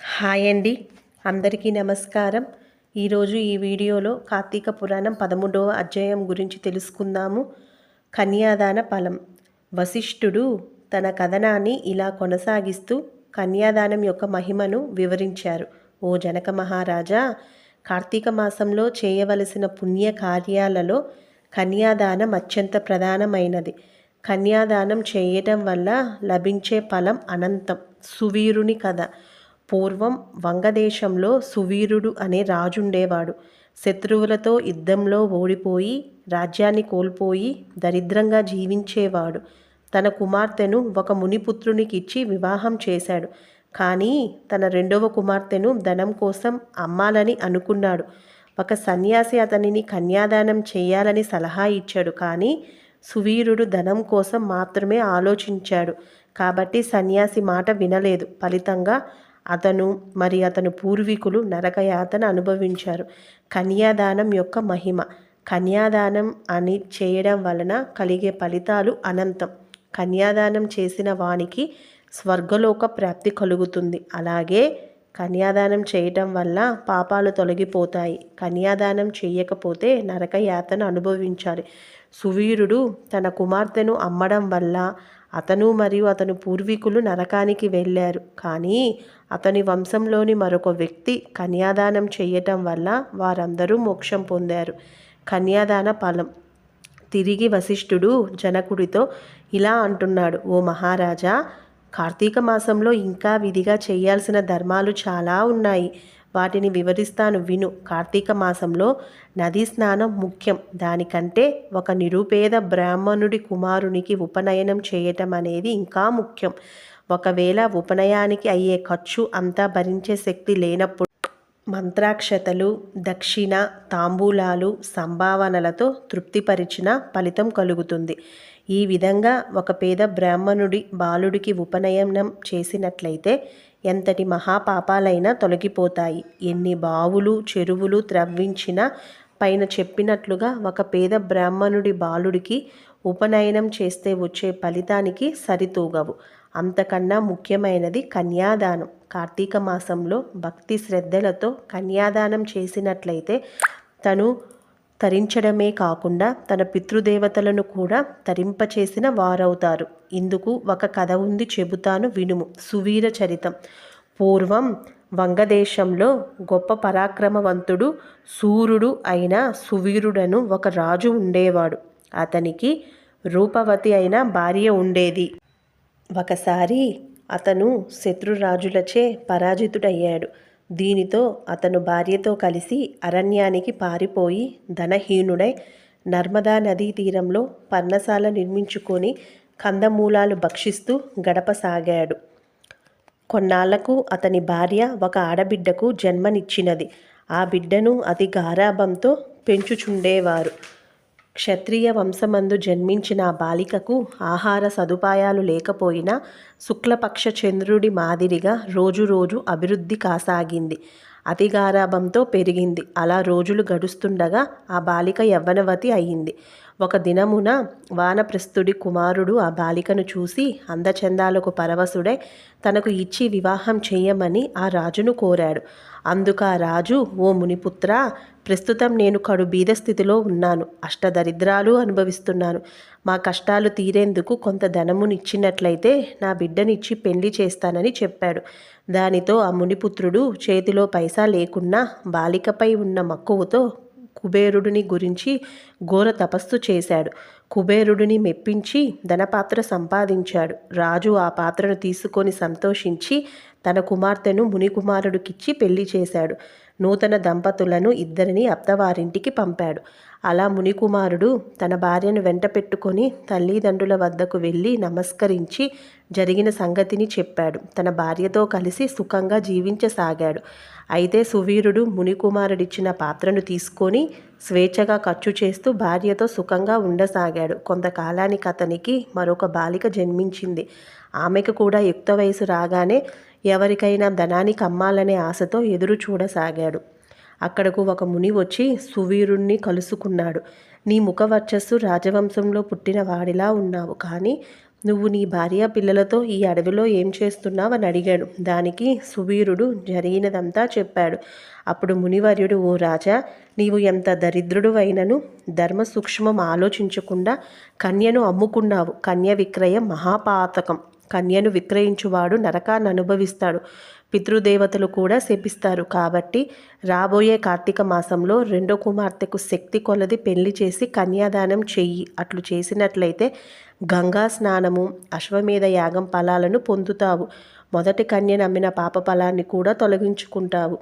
Hi అండి. అందరికీ నమస్కారం. ఈరోజు ఈ వీడియోలో కార్తీక పురాణం పదమూడవ అధ్యాయం గురించి తెలుసుకుందాము. కన్యాదాన ఫలం. వశిష్ఠుడు తన కథనాన్ని ఇలా కొనసాగిస్తూ కన్యాదానం యొక్క మహిమను వివరించారు. ఓ జనక మహారాజా కార్తీక మాసంలో చేయవలసిన పుణ్య కార్యాలలో కన్యాదానం అత్యంత ప్రధానమైనది. కన్యాదానం చేయటం వల్ల లభించే ఫలం అనంతం. సువీరుని కథ. పూర్వం వంగదేశంలో సువీరుడు అనే రాజుండేవాడు. శత్రువులతో యుద్ధంలో ఓడిపోయి రాజ్యాన్ని కోల్పోయి దరిద్రంగా జీవించేవాడు. తన కుమార్తెను ఒక మునిపుత్రునికి ఇచ్చి వివాహం చేశాడు. కానీ తన రెండవ కుమార్తెను ధనం కోసం అమ్మాలని అనుకున్నాడు. ఒక సన్యాసి అతనిని కన్యాదానం చేయాలని సలహా ఇచ్చాడు. కానీ సువీరుడు ధనం కోసం మాత్రమే ఆలోచించాడు. కాబట్టి సన్యాసి మాట వినలేదు. ఫలితంగా అతను మరి అతను పూర్వీకులు నరకయాతన అనుభవించారు. కన్యాదానం యొక్క మహిమ. కన్యాదానం అని చేయడం వలన కలిగే ఫలితాలు అనంతం. కన్యాదానం చేసిన వానికి స్వర్గలోక ప్రాప్తి కలుగుతుంది. అలాగే కన్యాదానం చేయటం వల్ల పాపాలు తొలగిపోతాయి. కన్యాదానం చేయకపోతే నరకయాతను అనుభవించాలి. సువీరుడు తన కుమార్తెను అమ్మడం వల్ల అతను మరియు అతని పూర్వీకులు నరకానికి వెళ్ళారు. కానీ అతని వంశంలోని మరొక వ్యక్తి కన్యాదానం చేయటం వల్ల వారందరూ మోక్షం పొందారు. కన్యాదాన ఫలం. తిరిగి వశిష్ఠుడు జనకుడితో ఇలా అంటున్నాడు ఓ మహారాజా కార్తీక మాసంలో ఇంకా విధిగా చేయాల్సిన ధర్మాలు చాలా ఉన్నాయి. వాటిని వివరిస్తాను విను. కార్తీక మాసంలో నదీ స్నానం ముఖ్యం. దానికంటే ఒక నిరుపేద బ్రాహ్మణుడి కుమారునికి ఉపనయనం చేయటం అనేది ఇంకా ముఖ్యం. ఒకవేళ ఉపనయానికి అయ్యే ఖర్చు అంతా భరించే శక్తి లేనప్పుడు మంత్రాక్షతలు దక్షిణ తాంబూలాలు సంభావనలతో తృప్తిపరిచిన ఫలితం కలుగుతుంది. ఈ విధంగా ఒక పేద బ్రాహ్మణుడి బాలుడికి ఉపనయనం చేసినట్లయితే ఎంతటి మహాపాపాలైనా తొలగిపోతాయి. ఎన్ని బావులు చెరువులు త్రవ్వించినా పైన చెప్పినట్లుగా ఒక పేద బ్రాహ్మణుడి బాలుడికి ఉపనయనం చేస్తే వచ్చే ఫలితానికి సరితూగవు. అంతకన్నా ముఖ్యమైనది కన్యాదానం. కార్తీక మాసంలో భక్తి శ్రద్ధలతో కన్యాదానం చేసినట్లయితే తను తరించడమే కాకుండా తన పితృదేవతలను కూడా తరింపచేసిన వారవుతారు. ఇందుకు ఒక కథ ఉంది చెబుతాను వినుము. సువీర చరితం. పూర్వం వంగదేశంలో గొప్ప పరాక్రమవంతుడు సూర్యుడు అయిన సువీరుడను ఒక రాజు ఉండేవాడు. అతనికి రూపవతి అయిన భార్య ఉండేది. ఒకసారి అతను శత్రురాజులచే పరాజితుడయ్యాడు. దీనితో అతను భార్యతో కలిసి అరణ్యానికి పారిపోయి ధనహీనుడై నర్మదా నదీ తీరంలో పర్ణశాల నిర్మించుకొని కందమూలాలు భక్షిస్తూ గడపసాగాడు. కొన్నాళ్ళకు అతని భార్య ఒక ఆడబిడ్డకు జన్మనిచ్చినది. ఆ బిడ్డను అతి గారాభంతో పెంచుచుండేవారు. క్షత్రియ వంశమందు జన్మించిన ఆ బాలికకు ఆహార సదుపాయాలు లేకపోయినా శుక్లపక్ష చంద్రుడి మాదిరిగా రోజురోజు అభివృద్ధి కాసాగింది. అతిగారాభంతో పెరిగింది. అలా రోజులు గడుస్తుండగా ఆ బాలిక యవ్వనవతి అయింది. ఒక దినమున వానప్రస్థుడి కుమారుడు ఆ బాలికను చూసి అందచందాలకు పరవశుడై తనకు ఇచ్చి వివాహం చేయమని ఆ రాజును కోరాడు. అందుకు ఆ రాజు ఓ మునిపుత్ర ప్రస్తుతం నేను కడు బీద స్థితిలో ఉన్నాను. అష్టదరిద్రాలు అనుభవిస్తున్నాను. మా కష్టాలు తీరేందుకు కొంత ధనమునిచ్చినట్లయితే నా బిడ్డనిచ్చి పెళ్ళి చేస్తానని చెప్పాడు. దానితో ఆ మునిపుత్రుడు చేతిలో పైసా లేకున్నా బాలికపై ఉన్న మక్కువతో కుబేరుడిని గురించి ఘోర తపస్సు చేశాడు. కుబేరుడిని మెప్పించి ధనపాత్ర సంపాదించాడు. రాజు ఆ పాత్రను తీసుకొని సంతోషించి తన కుమార్తెను మునికుమారుడికిచ్చి పెళ్ళి చేశాడు. నూతన దంపతులను ఇద్దరిని అత్తవారింటికి పంపాడు. అలా మునికుమారుడు తన భార్యను వెంట పెట్టుకొని తల్లిదండ్రుల వద్దకు వెళ్ళి నమస్కరించి జరిగిన సంగతిని చెప్పాడు. తన భార్యతో కలిసి సుఖంగా జీవించసాగాడు. అయితే సువీరుడు మునికుమారుడిచ్చిన పాత్రను తీసుకొని స్వేచ్ఛగా ఖర్చు చేస్తూ భార్యతో సుఖంగా ఉండసాగాడు. కొంతకాలానికి అతనికి మరొక బాలిక జన్మించింది. ఆమెకు కూడా యుక్త వయసు రాగానే ఎవరికైనా ధనానికి అమ్మాలనే ఆశతో ఎదురు చూడసాగాడు. అక్కడకు ఒక ముని వచ్చి సువీరుణ్ణి కలుసుకున్నాడు. నీ ముఖ వర్చస్సు రాజవంశంలో పుట్టిన వాడిలా ఉన్నావు. కానీ నువ్వు నీ భార్య పిల్లలతో ఈ అడవిలో ఏం చేస్తున్నావని అడిగాడు. దానికి సువీరుడు జరిగినదంతా చెప్పాడు. అప్పుడు మునివర్యుడు ఓ రాజా నీవు ఎంత దరిద్రుడు అయినను ధర్మ సూక్ష్మం ఆలోచించకుండా కన్యను అమ్ముకున్నావు. కన్య విక్రయం మహాపాతకం. కన్యను విక్రయించువాడు నరకాన్ని అనుభవిస్తాడు. పితృదేవతలు కూడా శపిస్తారు. కాబట్టి రాబోయే కార్తీక మాసంలో రెండో కుమార్తెకు శక్తి కొలది పెళ్ళి చేసి కన్యాదానం చెయ్యి. అట్లు చేసినట్లయితే గంగా స్నానము అశ్వమేధ యాగం ఫలాలను పొందుతావు. మొదటి కన్య నమ్మిన పాప ఫలాన్ని కూడా తొలగించుకుంటావు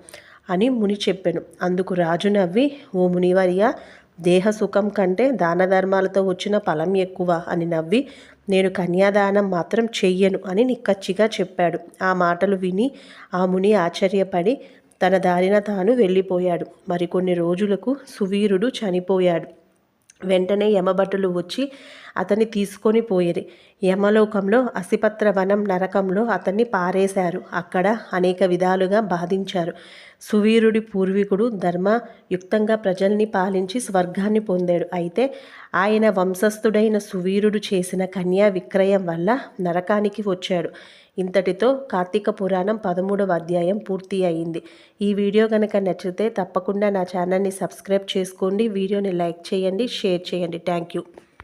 అని ముని చెప్పాను. అందుకు రాజు నవ్వి ఓ మునివర్య దేహ సుఖం కంటే దాన ధర్మాలతో వచ్చిన ఫలం ఎక్కువ అని నవ్వి నేను కన్యాదానం మాత్రం చెయ్యను అని నిక్కచ్చిగా చెప్పాడు. ఆ మాటలు విని ఆ ముని ఆశ్చర్యపడి తన దారిన తాను వెళ్ళిపోయాడు. మరికొన్ని రోజులకు సువీరుడు చనిపోయాడు. వెంటనే యమభటులు వచ్చి అతన్ని తీసుకొని పోయిరి. యమలోకంలో అసిపత్ర వనం నరకంలో అతన్ని పారేశారు. అక్కడ అనేక విధాలుగా బాధించారు. సువీరుడి పూర్వీకుడు ధర్మయుక్తంగా ప్రజల్ని పాలించి స్వర్గాన్ని పొందాడు. అయితే ఆయన వంశస్థుడైన సువీరుడు చేసిన కన్యా విక్రయం వల్ల నరకానికి వచ్చాడు. ఇంతటితో కార్తీక పురాణం పదమూడవ అధ్యాయం పూర్తి అయింది. ఈ వీడియో కనుక నచ్చితే తప్పకుండా నా ఛానల్ని సబ్స్క్రైబ్ చేసుకోండి. వీడియోని లైక్ చేయండి షేర్ చేయండి. Thank you.